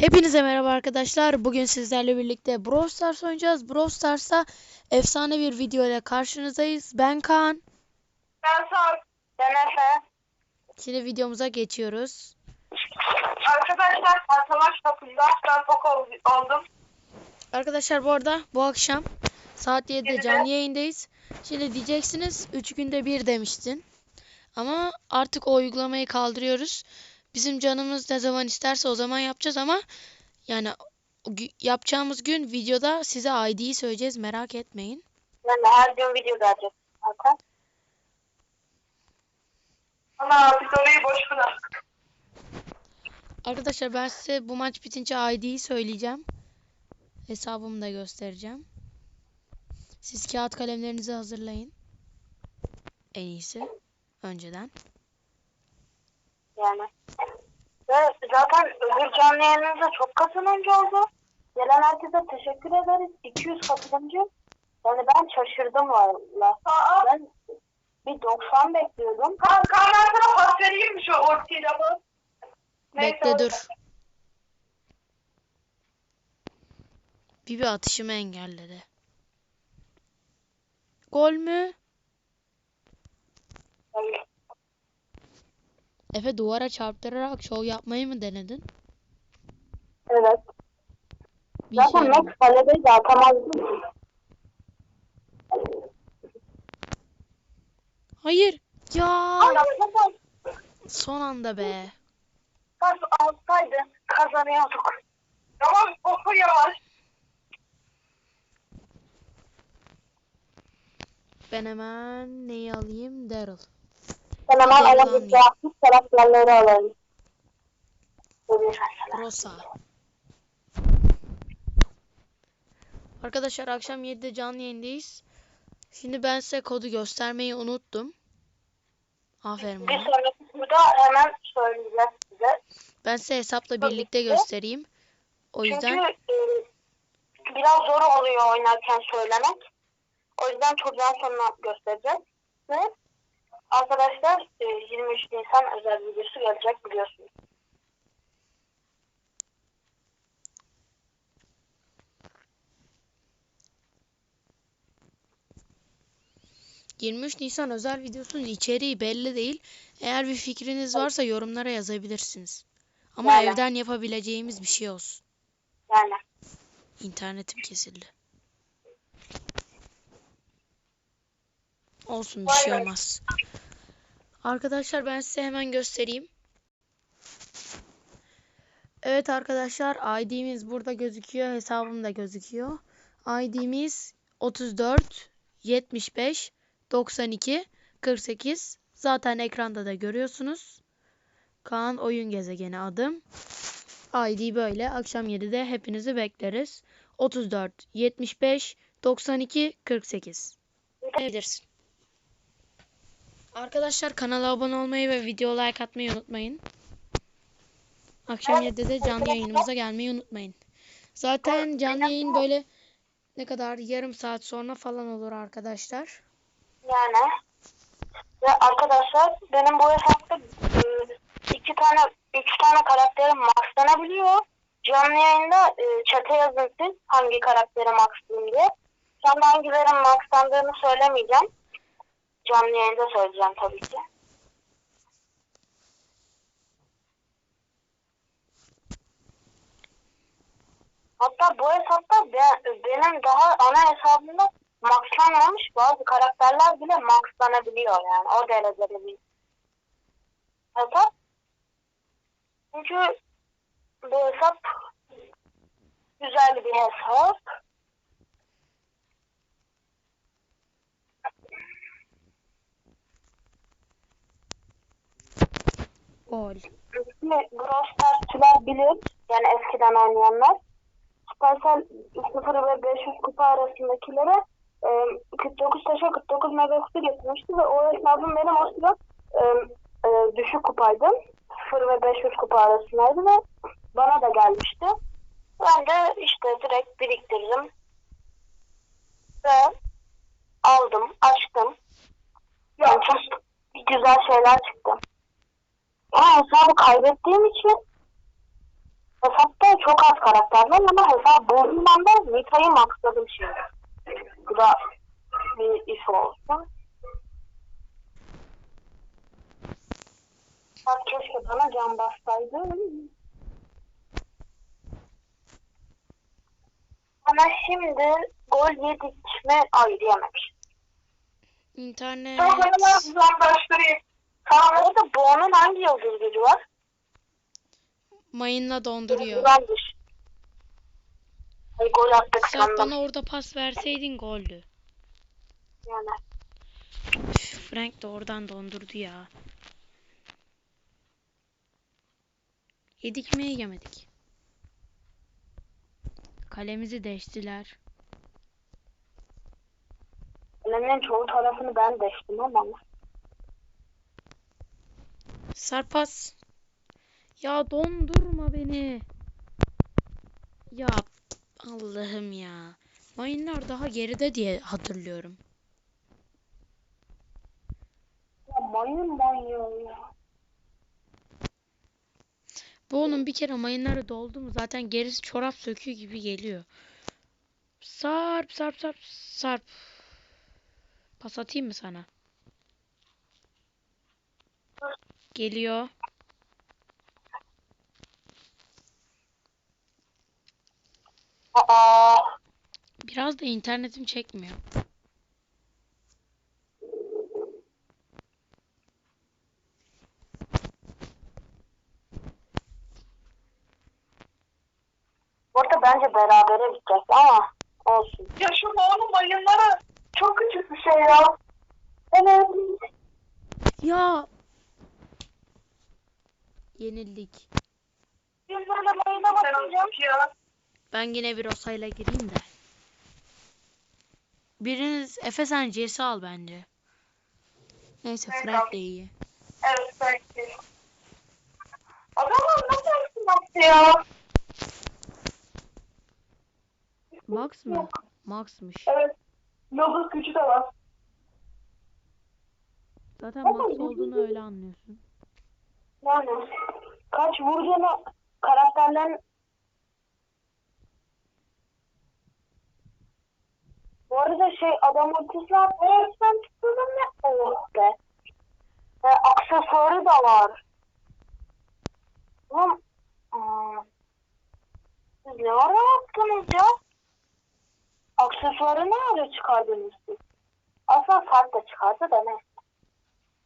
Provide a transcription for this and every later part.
Hepinize merhaba arkadaşlar. Bugün sizlerle birlikte Brawl Stars oynayacağız. Brawl Stars'ta efsane bir video ile karşınızdayız. Ben Kaan. Ben Sarp. Ben Efe. Şimdi videomuza geçiyoruz. Arkadaşlar savaş çok ol- oldum. Arkadaşlar bu arada bu akşam saat 7'de Yedide. canlı yayındayız. Şimdi diyeceksiniz 3 günde bir demiştin. Ama artık o uygulamayı kaldırıyoruz. Bizim canımız ne zaman isterse o zaman yapacağız ama yani yapacağımız gün videoda size ID'yi söyleyeceğiz merak etmeyin. De her gün video gelecek zaten. Ana biz orayı boş bıraktık. Arkadaşlar ben size bu maç bitince ID'yi söyleyeceğim. Hesabımı da göstereceğim. Siz kağıt kalemlerinizi hazırlayın. En iyisi. Önceden. Yani. Ve zaten öbür canlı yayınınızda çok katılımcı oldu. Gelen herkese teşekkür ederiz. 200 katılımcı. Yani ben şaşırdım valla. Ben bir 90 bekliyordum. Kan, kan ben sana pas vereyim mi şu ortayla bu? Bekle dur. Bibi atışımı engelledi. Gol mü? Efe duvara çarptırarak şov yapmayı mı denedin? Evet. Bir Zaten yaramadı. Max kaledeydi atamazdı. Hayır. Ya. Son anda be. alsaydı kazanıyorduk. Tamam oku yavaş. Ben hemen neyi alayım? Daryl. Ben hemen Allah'ım aramızda ya. aktif taraftarları alalım. Rosa. Arkadaşlar akşam 7'de canlı yayındayız. Şimdi ben size kodu göstermeyi unuttum. Aferin Bir bana. sonraki burada hemen söyleyeceğiz size. Ben size hesapla birlikte göstereyim. O yüzden Çünkü e, biraz zor oluyor oynarken söylemek. O yüzden çocuğun sonuna göstereceğiz. Ve arkadaşlar e, 23 Nisan özel videosu gelecek biliyorsunuz. Cık, 23 Nisan özel videosunun içeriği belli değil. Eğer bir fikriniz varsa yorumlara yazabilirsiniz. Ama Yani. evden yapabileceğimiz bir şey olsun. Yani. İnternetim kesildi. Olsun bir şey olmaz. Arkadaşlar ben size hemen göstereyim. Evet arkadaşlar ID'miz burada gözüküyor. Hesabım da gözüküyor. ID'miz 34 75 92 48. Zaten ekranda da görüyorsunuz. Kaan Oyun Gezegeni adım. ID böyle. Akşam 7'de hepinizi bekleriz. 34 75 92 48. Bilirsin. Arkadaşlar kanala abone olmayı ve video like atmayı unutmayın. Akşam 7'de de canlı yayınımıza gelmeyi unutmayın. Zaten canlı yayın böyle ne kadar yarım saat sonra falan olur arkadaşlar. Yani. Ve arkadaşlar benim bu hesapta e, iki tane, üç tane karakterim maxlanabiliyor. Canlı yayında e, chat'e yazın siz hangi karakteri maxlayayım diye. Şu anda hangilerin maxlandığını söylemeyeceğim. Canlı yayında söyleyeceğim tabii ki. Hatta bu hesapta be- benim daha ana hesabımda maxlanmamış bazı karakterler bile maxlanabiliyor yani o derecede bir hesap. Çünkü bu hesap güzel bir hesap. Gol. Şimdi Brawl bilir. Yani eskiden oynayanlar. Supercell 0 ve 500 kupa arasındakilere e, 49 taşa 49 megakutu getirmişti ve o hesabım benim o sıra e, e, düşük kupaydı. 0 ve 500 kupa arasındaydı ve bana da gelmişti. Ben de işte direkt biriktirdim. Ve aldım, açtım. Yani çok güzel şeyler çıktı. Ama hesabı kaybettiğim için hesapta çok az karakter var ama hesap bulduğum anda Nitra'yı maxladım şimdi. Bu da bir iş olsun. Bak keşke bana can bassaydı. Bana şimdi gol yedik mi? Hayır yememiş. İnternet. Tamam ben uzaklaştırayım. Tamam orada Boğa'nın hangi yıldız gücü var? Mayınla donduruyor. Ay gol attık sandım. bana orada pas verseydin goldü. Yani. Üf, Frank de oradan dondurdu ya. Yedik mi yemedik. Kalemizi değiştiler. Kalemin çoğu tarafını ben deştim ama. Sarpas. Ya dondurma beni. Ya Allah'ım ya. Mayınlar daha geride diye hatırlıyorum. Ya mayın manyağı ya. Bu onun bir kere mayınları doldu mu zaten gerisi çorap söküğü gibi geliyor. Sarp sarp sarp sarp. Pas atayım mı sana? Geliyor. Aa, Biraz da internetim çekmiyor. burada bence berabere bitecek ama olsun. Ya şu oğlum mayınları çok küçük bir şey ya. Evet. Ya. Yenildik. Ben yine bir osayla gireyim de. Biriniz Efe sen C'si al bence. Neyse Evet, Frank de iyi. Evet belki. Adamlar nasıl yapsın ya? Max mı? Max'mış. Evet. Gücü de var. Zaten Max olduğunu öyle anlıyorsun. Yani kaç vurduğunu karakterlerin Bu arada şey adam ultisler neresinden çıktığını ne? Oh be. E, aksesuarı da var. Oğlum. aa, Siz ne ara yaptınız ya? Aksesuarı ne ara çıkardınız siz? Aslında fark da çıkardı da neyse.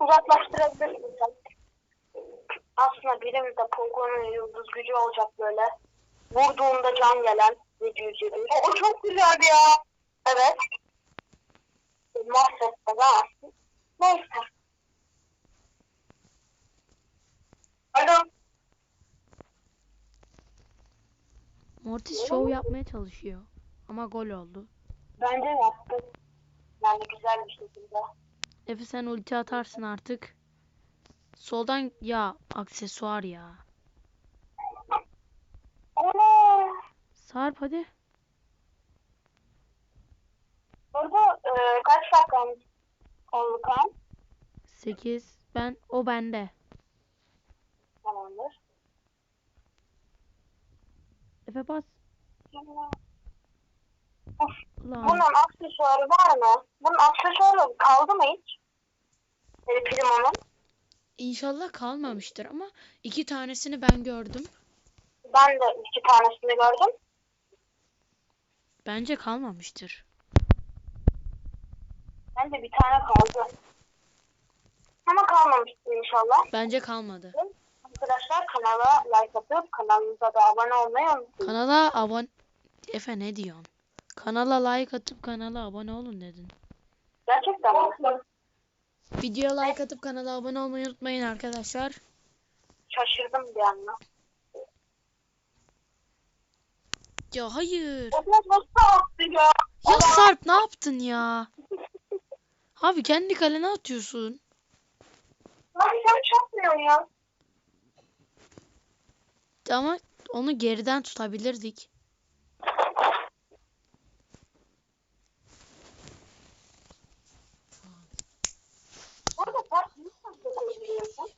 Uzaklaştırabilirsiniz. Aslında benim de Pogo'nun yıldız gücü olacak böyle. Vurduğunda can gelen bir gücü. O, o çok güzeldi ya. Evet. Mahvetti ha. Neyse. Alo. Mortis show yapmaya çalışıyor. Ama gol oldu. Bence yaptım. Yani güzel bir şekilde. Efe sen ulti atarsın artık. Soldan ya aksesuar ya. Ana. Sarp hadi. Burada e, kaç dakikamız oldu kan? 8. Ben o bende. Tamamdır. Efe bas. Of, Lan. Bunun aksesuarı var mı? Bunun aksesuarı kaldı mı hiç? E, Primo'nun. İnşallah kalmamıştır ama iki tanesini ben gördüm. Ben de iki tanesini gördüm. Bence kalmamıştır. Ben de bir tane kaldı. Ama kalmamıştı inşallah. Bence kalmadı. Arkadaşlar kanala like atıp kanalımıza da abone olmayı unutmayın. Kanala abone... Efe ne diyorsun? Kanala like atıp kanala abone olun dedin. Gerçekten mi? Videoya like atıp kanala abone olmayı unutmayın arkadaşlar. Şaşırdım bir anda. Ya hayır. Ya? Ya Sarp ne yaptın ya? Abi kendi kalene atıyorsun. Lan sen çarpmıyorsun ya. Ama onu geriden tutabilirdik. Orada bak nasıl koyuyorsun?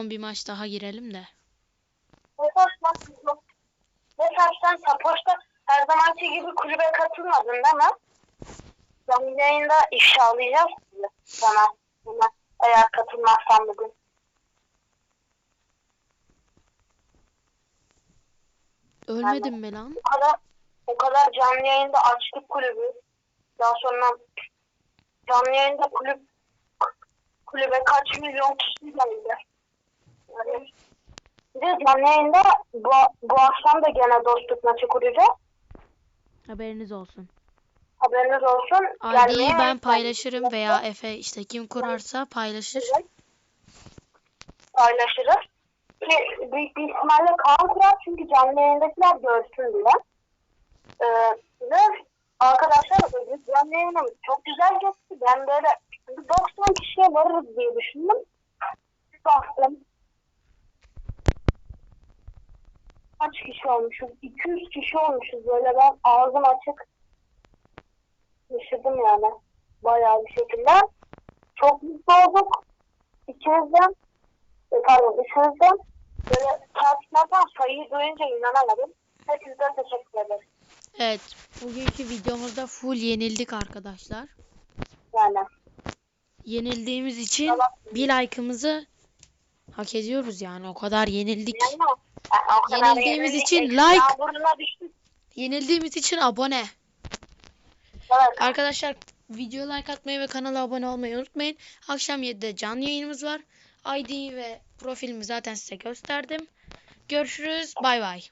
Son bir maç daha girelim de. Beşiktaş'tan Beşiktaş'tan Sapoş'ta her zamanki gibi kulübe katılmadın değil mi? Canlı yayında ifşalayacağız sizi sana. eğer katılmazsan bugün. Ölmedim mi lan? O kadar o kadar canlı yayında açtık kulübü. Daha sonra canlı yayında kulüp kulübe kaç milyon kişi geldi. De canlı yayında bu, bu akşam da gene dostluk maçı kuracağız. Haberiniz olsun. Haberiniz olsun. Gelmeye ben paylaşırım veya Efe işte kim kurarsa paylaşır. paylaşırız. Ki büyük bir ihtimalle Kaan kurar çünkü canlı yayındakiler görsün diye. Ee, ve arkadaşlar biz canlı yayınımız çok güzel geçti. Ben böyle bir 90 kişiye varırız diye düşündüm. Bir Baktım. Kaç kişi olmuşuz? 200 kişi olmuşuz böyle ben ağzım açık. Yaşadım yani. Bayağı bir şekilde. Çok mutlu olduk. İkimizden e, pardon üçümüzden böyle tartışmadan sayıyı duyunca inanamadım. Hepinize teşekkür ederim. Evet, bugünkü videomuzda full yenildik arkadaşlar. Yani. Yenildiğimiz için Tamam. bir like'ımızı hak ediyoruz yani. O kadar yenildik. Yani, Yenildiğimiz için like. Yenildiğimiz için abone. Evet. Arkadaşlar video like atmayı ve kanala abone olmayı unutmayın. Akşam 7'de canlı yayınımız var. ID ve profilimi zaten size gösterdim. Görüşürüz. Bay bay.